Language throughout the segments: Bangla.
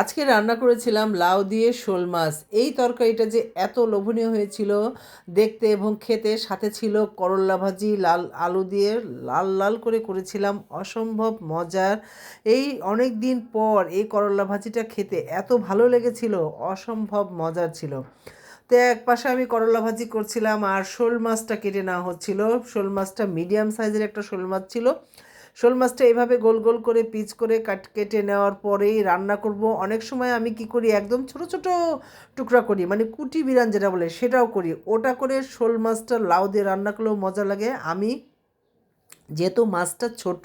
আজকে রান্না করেছিলাম লাউ দিয়ে শোল মাছ। এই তরকারিটা যে এত লোভনীয় হয়েছিল দেখতে এবং খেতে, সাথে ছিল করল্লা ভাজি, লাল আলু দিয়ে লাল লাল করে করেছিলাম, অসম্ভব মজার। এই অনেক দিন পর এই করল্লা ভাজিটা খেতে এত ভালো লেগেছিল, অসম্ভব মজার ছিল। তো এক পাশে আমি করলা ভাজি করছিলাম আর শোল মাছটা কেটে নেওয়া হচ্ছিল। শোল মাছটা মিডিয়াম সাইজের একটা শোল মাছ ছিল। শোল মাছটা এভাবে গোল গোল করে পিচ করে কাট কেটে নেওয়ার পরেই রান্না করব। অনেক সময় আমি কি করি, একদম ছোট ছোট টুকরা করি মানে কুটি বিরান যেটা বলে সেটাও করি। ওটা করে শোল মাছটা লাউ দিয়ে রান্না করলেও মজা লাগে। আমি যেহেতু মাছটা ছোট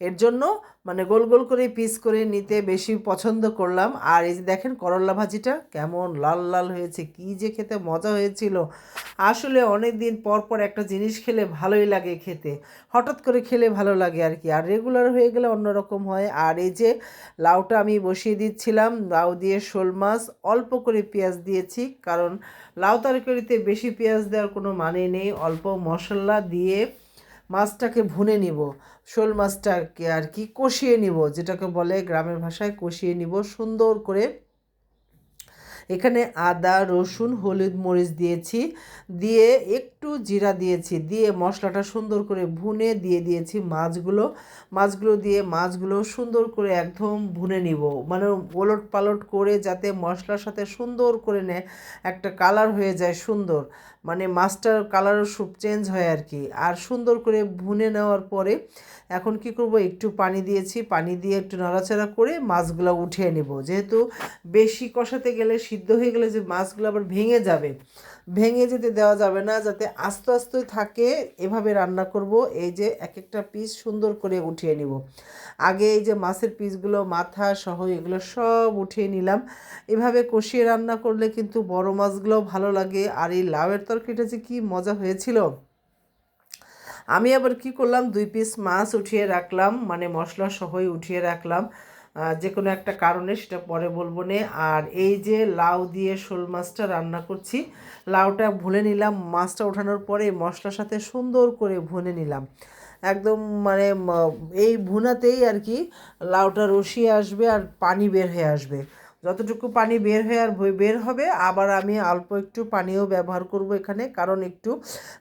এর জন্য মানে গোল গোল করে পিস করে নিতে বেশি পছন্দ করলাম। আর এই যে দেখেন করল্লা ভাজিটা কেমন লাল লাল হয়েছে, কি যে খেতে মজা হয়েছিল। আসলে অনেক দিন পর পর একটা জিনিস খেলে ভালোই লাগে খেতে। হঠাৎ করে খেলে ভালো লাগে আর কি। আর রেগুলার হয়ে গেলে অন্যরকম হয়। আর এই যে লাউটা আমি বসিয়ে দিচ্ছিলাম, লাউ দিয়ে শোল মাছ, অল্প করে পেঁয়াজ দিয়েছি। কারণ লাউ তরকারিতে বেশি পেঁয়াজ দেওয়ার কোনো মানে নেই। অল্প মশলা দিয়ে মাছটাকে ভুনে নিব, শোল মাছটাকে আর কি কষিয়ে নিব, যেটাকে বলে গ্রামের ভাষায় কষিয়ে নিব, সুন্দর করে এখানে আদা, রসুন, হলুদ, মরিচ দিয়েছি, দিয়ে একটু জিরা দিয়েছি, দিয়ে মশলাটা সুন্দর করে ভুনে দিয়ে দিয়েছি মাছগুলো। মাছগুলো দিয়ে মাছগুলো সুন্দর করে একদম ভুনে নিব। মানে ওলট পালট করে যাতে মশলার সাথে সুন্দর করে নেয় একটা কালার হয়ে যায় সুন্দর। মানে মাছটার কালারও সব চেঞ্জ হয় আর কি। আর সুন্দর করে ভুনে নেওয়ার পরে এখন কি করব? একটু পানি দিয়েছি। পানি দিয়ে একটু নাড়াচাড়া করে মাছগুলো উঠিয়ে নেব। যেহেতু বেশি কষাতে গেলে সিদ্ধ হয়ে গেলে যে মাছগুলো আবার ভেঙে যাবে, ভেঙে যেতে দেওয়া যাবে না, যাতে আস্তে আস্তে থাকে, এভাবে রান্না করব। এই যে এক একটা পিস সুন্দর করে উঠিয়ে নিব। আগে এই যে মাছের পিসগুলো মাথা সহ এগুলো সব উঠিয়ে নিলাম। এভাবে কষিয়ে রান্না করলে কিন্তু বড় মাছগুলোও ভালো লাগে। আর এই লাউয়ের তরকারিটা যে কী মজা হয়েছিল। আমি আবার কি করলাম? দুই পিস মাছ উঠিয়ে রাখলাম মানে মশলা সহই উঠিয়ে রাখলাম। যে কোনো একটা কারণে সেটা পরে বলব নে। আর এই যে লাউ দিয়ে শোল মাছটা রান্না করছি, লাউটা ভুলে নিলাম, মাছটা ওঠানোর পরে মশলার সাথে সুন্দর করে ভুনে নিলাম। একদম মানে এই ভুনাতেই আর কি লাউটা রসিয়ে আসবে আর পানি বের হয়ে আসবে। যতটুকু পানি বের হয়ে আর বের হবে, আবার আমি অল্প একটু পানিও ব্যবহার করব এখানে, কারণ একটু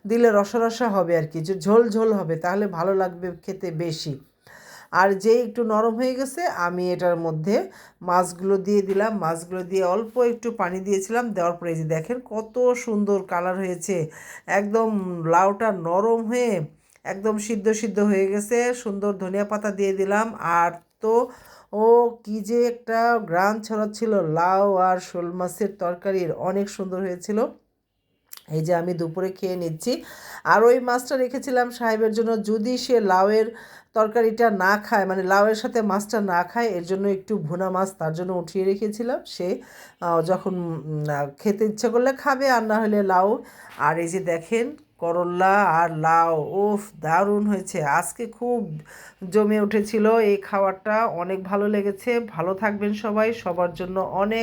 দিলে রসা রসা হবে আর কি, ঝোল ঝোল হবে, তাহলে ভালো লাগবে খেতে বেশি। আর যে একটু নরম হয়ে গেছে, আমি এটার মধ্যে মাছগুলো দিয়ে দিলাম। মাছগুলো দিয়ে অল্প একটু পানি দিয়েছিলাম, দেওয়ার পরে যে দেখেন কত সুন্দর কালার হয়েছে। একদম লাউটা নরম হয়ে একদম সিদ্ধ সিদ্ধ হয়ে গেছে। সুন্দর ধনিয়া পাতা দিয়ে দিলাম। আর তো ও কি যে একটা গ্রান ছড়াচ্ছিল, লাউ আর শোল মাছের তরকারির, অনেক সুন্দর হয়েছিল। এই যে আমি দুপুরে খেয়ে নিচ্ছি। আর ওই মাছটা রেখেছিলাম সাহেবের জন্য। যদি সে লাউয়ের তরকারিটা না খায় মানে লাউয়ের সাথে মাছটা না খায়, এর জন্য একটু ভুনা মাছ তার জন্য উঠিয়ে রেখেছিলাম। সে যখন খেতে ইচ্ছে করলে খাবে আর না হলে লাউ। আর এই যে দেখেন করল্লা আর লাউ ওফ দারুণ হয়েছে। আজকে খুব জমে উঠেছিল এই খাবারটা। অনেক ভালো লেগেছে। ভালো থাকবেন সবাই। সবার জন্য অনেক